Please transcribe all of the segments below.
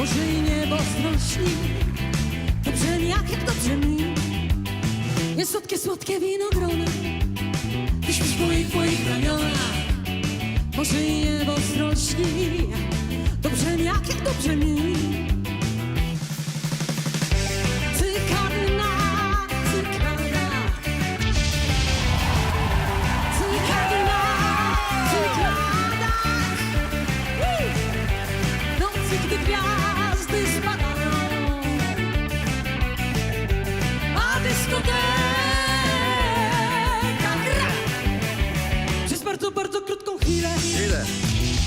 Może i niebo strąśni Dobrze mi, jak, jak dobrze mi. Jest słodkie, słodkie winogrona Ty śpisz w moich, moich ramionach. Może i niebo strąśni Dobrze mi, jak, jak dobrze mi Ile?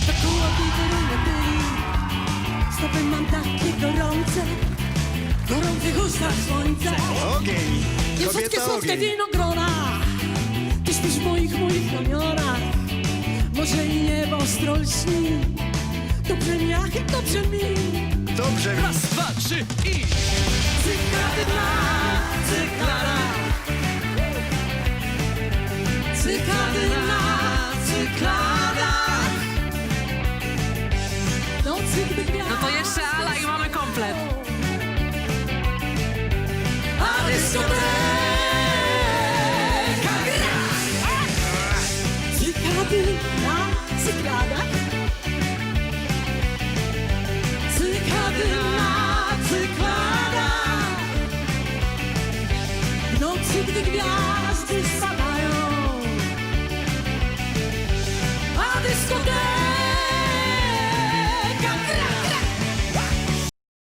Taką odbitą tyli. Stopy mam takie gorące. W gorących ustach słońce Ogień! I słodkie, Kobieta słodkie ogień! winogrona. Ty śpisz w moich, moich ramionach Może i niebo strol śni Dobrze mi, ach, dobrze mi. Dobrze, Raz, dwa, trzy i... No to jeszcze Ala i mamy komplet. A dyskoteka gra! Cykadna, cyklada Cykadna, cyklada W nocy, gwiazdy